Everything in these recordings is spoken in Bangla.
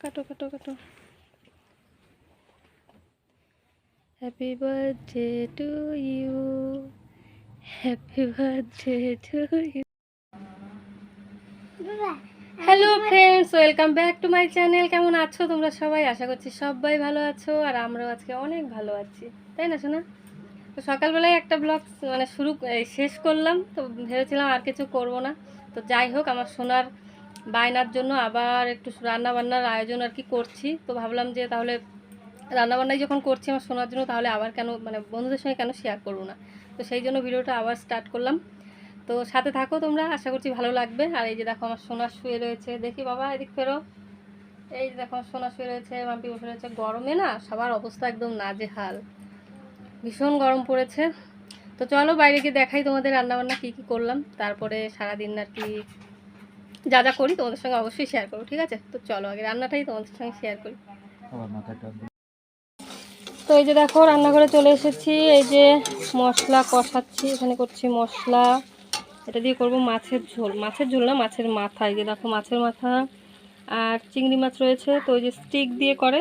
কাটো কাটো কাটো। Happy birthday to you happy birthday to you hello friends welcome back to my channel কেমন আছো তোমরা সবাই? আশা করছি সবাই ভালো আছো, আর আমরাও আজকে অনেক ভালো আছি। তাই না শোনা তো সকালবেলায় একটা ব্লগ মানে শুরু শেষ করলাম, তো ভেবেছিলাম আর কিছু করব না। তো যাই হোক, আমার সোনার বায়নার জন্য আবার একটু রান্না বান্নার আয়োজন আর কি করছি। তো ভাবলাম যে তাহলে রান্নাবান্নাই যখন করছি আমার শোনার জন্য, তাহলে আবার কেন মানে বন্ধুদের সঙ্গে কেন শেয়ার করব না? তো সেই জন্য ভিডিওটা আবার স্টার্ট করলাম। তো সাথে থাকো তোমরা, আশা করছি ভালো লাগবে। আর এই যে দেখো আমার সোনা শুয়ে রয়েছে। দেখি বাবা, এদিক ফেরো। এই যে দেখো আমার সোনা শুয়ে রয়েছে, মাম্পি বসে রয়েছে। গরমে না সবার অবস্থা একদম নাজেহাল। ভীষণ গরম পড়েছে। তো চলো বাইরে গিয়ে দেখাই তোমাদের রান্নাবান্না কী কী করলাম। তারপরে সারাদিন আর কি যা যা করি তোমাদের সঙ্গে অবশ্যই শেয়ার করব ঠিক আছে? তো চলো আগে রান্নাটাই তোমাদের সঙ্গে শেয়ার করি। তো এই যে দেখো রান্নাঘরে চলে এসেছি। এই যে মশলা কষাচ্ছি এখানে করছি মশলা। এটা দিয়ে করব মাছের ঝোল। মাছের ঝোল না মাছের মাথা। এই যে দেখো মাছের মাথা আর চিংড়ি মাছ রয়েছে। তো ওই যে স্টিক দিয়ে করে।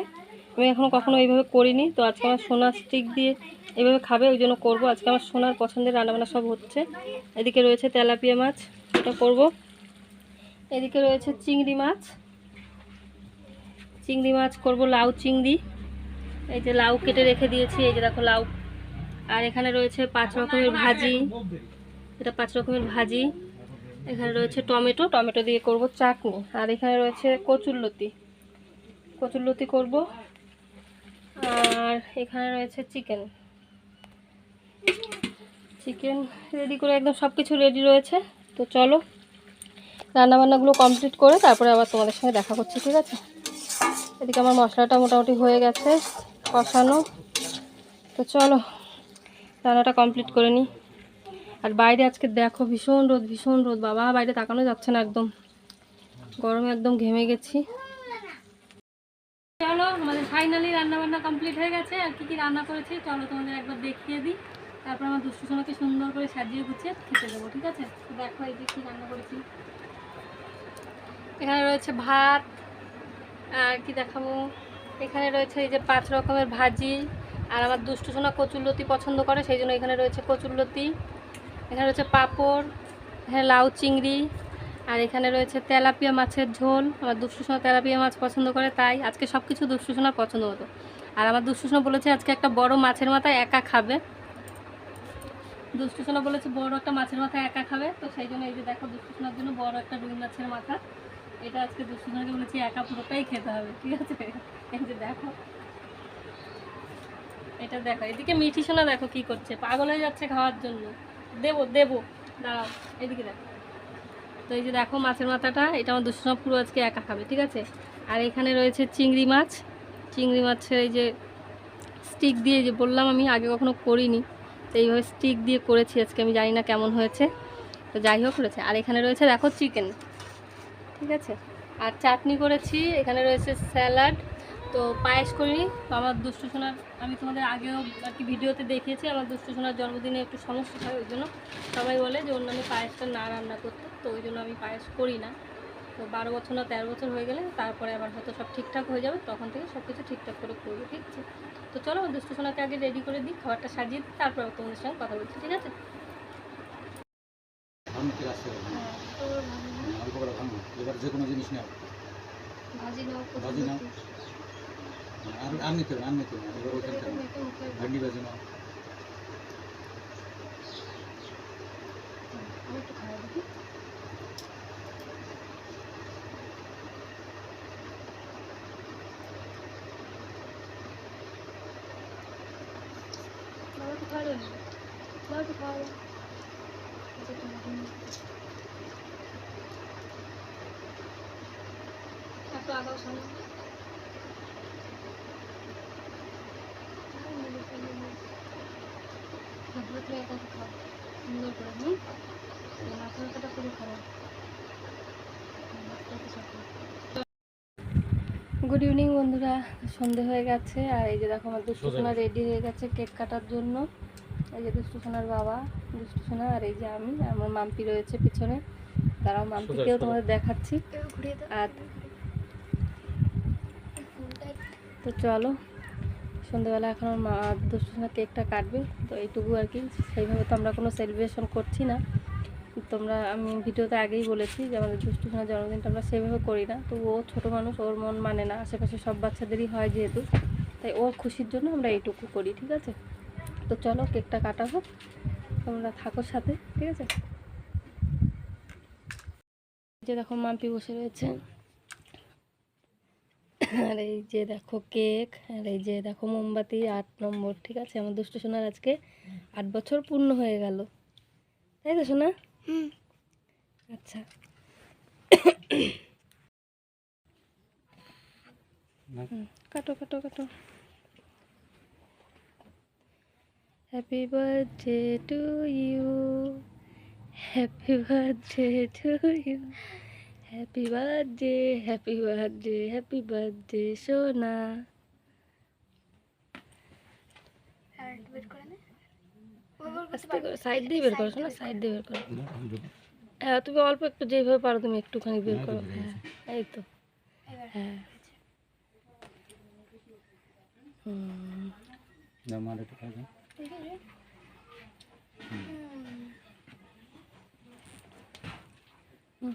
আমি এখনও কখনো এইভাবে করিনি। তো আজকে আমার সোনা স্টিক দিয়ে এইভাবে খাবে ওই জন্য করব। আজকে আমার সোনার পছন্দের রান্নাবান্না সব হচ্ছে। এদিকে রয়েছে তেলাপিয়া মাছ। এটা করব। এদিকে রয়েছে চিংড়ি মাছ। চিংড়ি মাছ করব লাউ চিংড়ি। এই যে লাউ কেটে রেখে দিয়েছি, এই যে দেখো লাউ। আর এখানে রয়েছে পাঁচ রকমের ভাজি। এটা পাঁচ রকমের ভাজি। এখানে রয়েছে টমেটো টমেটো দিয়ে করব চাটনি। আর এখানে রয়েছে কচুরলতি কচুরলতি করব। আর এখানে রয়েছে চিকেন। চিকেন রেডি করে একদম সব কিছু রেডি রয়েছে। তো চলো রান্নাবান্নাগুলো কমপ্লিট করে তারপরে আবার তোমাদের সঙ্গে দেখা করছি, ঠিক আছে? এদিকে আমার মশলাটা মোটামুটি হয়ে গেছে কষানো। তো চলো, রান্নাটা কমপ্লিট করে নিই। আর বাইরে আজকে দেখো ভীষণ রোদ ভীষণ রোদ। বাবা, বাইরে তাকানো যাচ্ছে না একদম। গরমে একদম ঘেমে গেছি। চলো, আমাদের ফাইনালি রান্না বান্না কমপ্লিট হয়ে গেছে। আর কি কি রান্না করেছি, চলো তোমাদের একবার দেখিয়ে দিই। তারপর আমার দুষ্টু সোনাকে সুন্দর করে সাজিয়ে গুছিয়ে খেতে দেবো, ঠিক আছে? দেখো এই যে কী রান্না করেছি। এখানে রয়েছে ভাত, আর কি দেখাবো? এখানে রয়েছে এই যে পাঁচ রকমের ভাজি, আর আমার দুষ্টু সোনা কচুরলতি পছন্দ করে, সেই জন্য এখানে রয়েছে কচুরলতি এখানে রয়েছে পাঁপড়, এখানে লাউ চিংড়ি, আর এখানে রয়েছে তেলাপিয়া মাছের ঝোল। আমার দুষ্টু সোনা তেলাপিয়া মাছ পছন্দ করে, তাই আজকে সব কিছু দুষ্টু সোনার পছন্দ হতো। আর আমার দুষ্টু সোনা বলেছে আজকে একটা বড় মাছের মাথা একা খাবে। দুষ্টু সোনা বলেছে বড় একটা মাছের মাথা একা খাবে, তো সেই জন্য এই যে দেখো দুষ্টু সোনার জন্য বড় একটা রুই মাছের মাথা। এটা আজকে দুষ্টু সোনাকে বলেছি, একা পুরোটাই খেতে হবে, ঠিক আছে? এই যে দেখো। এটা দেখো, এদিকে মিঠি সোনা দেখো কি করছে, পাগল হয়ে যাচ্ছে খাওয়ার জন্য। দেবো দেবো, দাঁড়াও, এদিকে দেখো। তো এই যে দেখো মাছের মাথাটা, এটা আমার দুষ্টু সোনা পুরো আজকে একা খাবে, ঠিক আছে? আর এখানে রয়েছে চিংড়ি মাছ। চিংড়ি মাছের এই যে স্টিক দিয়ে, যে বললাম আমি, আগে কখনো করিনি। তো এইভাবে স্টিক দিয়ে করেছি আজকে, আমি জানি না কেমন হয়েছে। তো যাই হোক করেছে আর এখানে রয়েছে, দেখো চিকেন ঠিক আছে? আর চাটনি করেছি এখানে রয়েছে স্যালাড। তো পায়েস করিনি তো আমার দুষ্টু সোনার আমি তোমাদের আগেও আর কি ভিডিওতে দেখিয়েছি আমার দুষ্টু সোনার জন্মদিনে একটু সমস্যা হয় ওই জন্য সবাই বলে যে অন্য আমি পায়েসটা না রান্না করতে তো ওই জন্য আমি পায়েস করি না। তো বারো বছর না তেরো বছর হয়ে গেলে তারপরে আবার হয়তো সব ঠিকঠাক হয়ে যাবে তখন থেকে সব কিছু ঠিকঠাক করে করব ঠিক আছে? তো চলো আমার দুষ্টু সোনাকে আগে রেডি করে দিই খাবারটা সাজিয়ে দিই তারপর তোমাদের সঙ্গে কথা বলছি ঠিক আছে? অল্প করে ভাঙবো এবার যে কোনো জিনিস নেও। ভাজি নাও আর আর নিতে হবে আর নিতে হবে। এবার ওইখান থেকে ভেন্ডি ভাজি নাও। একটু আগাও শোনো তারপরে তুমি খাও। সুন্দর করে হুম? মাথা মাথাটা খুবই খারাপ। গুড ইভিনিং বন্ধুরা। সন্ধে হয়ে গেছে আর এই যে দেখো আমার দুষ্টু সোনা রেডি হয়ে গেছে কেক কাটার জন্য। এই যে দুষ্টু সোনার বাবা দুষ্টু সোনা আর এই যে আমি আমার মাম্পি রয়েছে পিছনে। তারাও মাম্পিকেও তোমাদের দেখাচ্ছি। আর তো চলো, সন্ধ্যেবেলা এখন মা দুষ্টুসোনা কেকটা কাটবে, তো এইটুকু আর কি। সেইভাবে তো আমরা কোনো সেলিব্রেশন করছি না। তোমরা, আমি ভিডিওতে আগেই বলেছি যে আমাদের দুষ্টুসোনার জন্মদিনটা আমরা সেভাবে করি না। তো ও ছোটো মানুষ, ওর মন মানে না। আশেপাশে সব বাচ্চাদেরই হয় যেহেতু। তাই ওর খুশির জন্য আমরা এইটুকু করি, ঠিক আছে? তো চলো, কেকটা কাটা হোক। তোমরা থাকো সাথে, ঠিক আছে? যে দেখো, মাম্পি বসে রয়েছে। আর এই যে দেখো কেক আর এই যে দেখো মোমবাতি আট নম্বর ঠিক আছে? আমার দুষ্টু সোনার আজকে আট বছর পূর্ণ হয়ে গেল। তাই তো সোনা? আচ্ছা। কাটো কাটো কাটো। Happy birthday to you happy birthday to you happy birthday happy birthday happy birthday সোনা সাইড দিয়ে বের করো না। সাইড দিয়ে বের করো। হ্যাঁ তুমি অল্প একটু যেভাবে পারো তুমি একটুখানি বের করো। হ্যাঁ এই তো। হ্যাঁ। হুম দাও, মার একটু খাই দাও। হুম,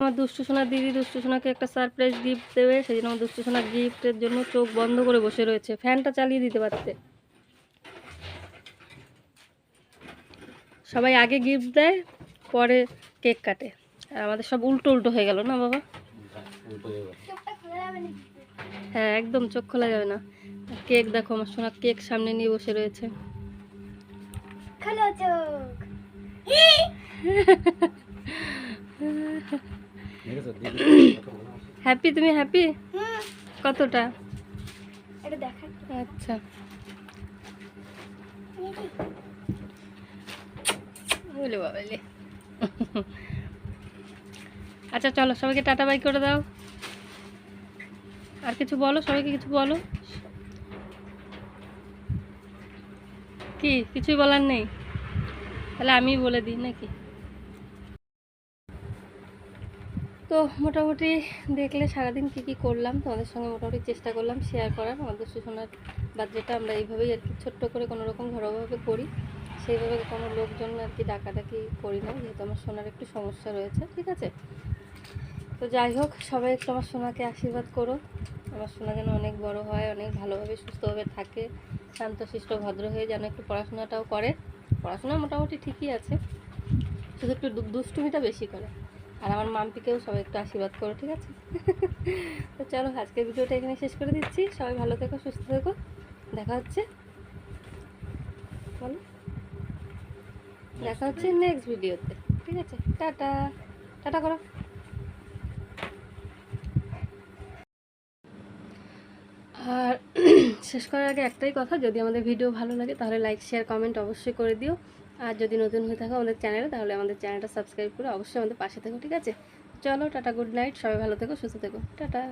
আমার দুষ্টু সোনার দিদি, দুষ্টু সোনাকে একটা সারপ্রাইজ গিফট দেবে। সেই জন্য আমার দুষ্টু সোনার গিফটের জন্য চোখ বন্ধ করে বসে রয়েছে। ফ্যানটা চালিয়ে দিতে পারতে। সবাই আগে গিফট দেয় পরে কেক কাটে। আর আমাদের সব উল্টো উল্টো হয়ে গেল না বাবা? হয়ে, একদম চোখ খোলা যাবে না। কেক দেখো, আমার সোনা কেক সামনে নিয়ে বসে রয়েছে। হ্যাপি, তুমি হ্যাপি? কতটা? আচ্ছা। বলে বাবালে। আচ্ছা চলো, সবাইকে টাটা বাই করে দাও। আর কিছু বলো? সবাইকে কিছু বলো? কি? কিছুই বলার নেই? তাহলে আমি বলে দিই নাকি? তো মোটামুটি দেখলে সারাদিন কি কি করলাম, তোমাদের সঙ্গে মোটামুটি চেষ্টা করলাম শেয়ার করার। আমাদের সুষমার বার্থডেটা আমরা এইভাবেই আর কি ছোট্ট করে কোনো রকম ঘরোয়াভাবে করি। সেইভাবে কোনো লোকজন আর কি ডাকাডাকি করি না যেহেতু আমার সোনার একটু সমস্যা রয়েছে, ঠিক আছে? তো যাই হোক, সবাই একটু আমার সোনাকে আশীর্বাদ করো। আমার সোনা যেন অনেক বড় হয়, অনেক ভালোভাবে সুস্থভাবে থাকে, শান্তশিষ্ট, ভদ্র হয়ে যেন একটু পড়াশোনাটাও করে। পড়াশোনা মোটামুটি ঠিকই আছে, শুধু একটু দুষ্টুমিটা বেশি করে। আর আমার মাম্পিকেও সবাই একটু আশীর্বাদ করো, ঠিক আছে? তো চলো, আজকের ভিডিওটা এখানে শেষ করে দিচ্ছি। সবাই ভালো থেকো, সুস্থ থেকো। দেখা হচ্ছে। বলো। দেখা হচ্ছে নেক্সট ভিডিওতে ঠিক আছে? টাটা। টাটা করো। আর শেষ করার আগে একটাই কথা, যদি আমাদের ভিডিও ভালো লাগে, তাহলে লাইক শেয়ার কমেন্ট অবশ্যই করে দিও। আর যদি নতুন হয়ে থাকো আমাদের চ্যানেলে তাহলে আমাদের চ্যানেলটা সাবস্ক্রাইব করে অবশ্যই আমাদের পাশে থেকো, ঠিক আছে? চলো, টাটা গুড নাইট সবাই ভালো থেকো, সুস্থ থেকো। টাটা।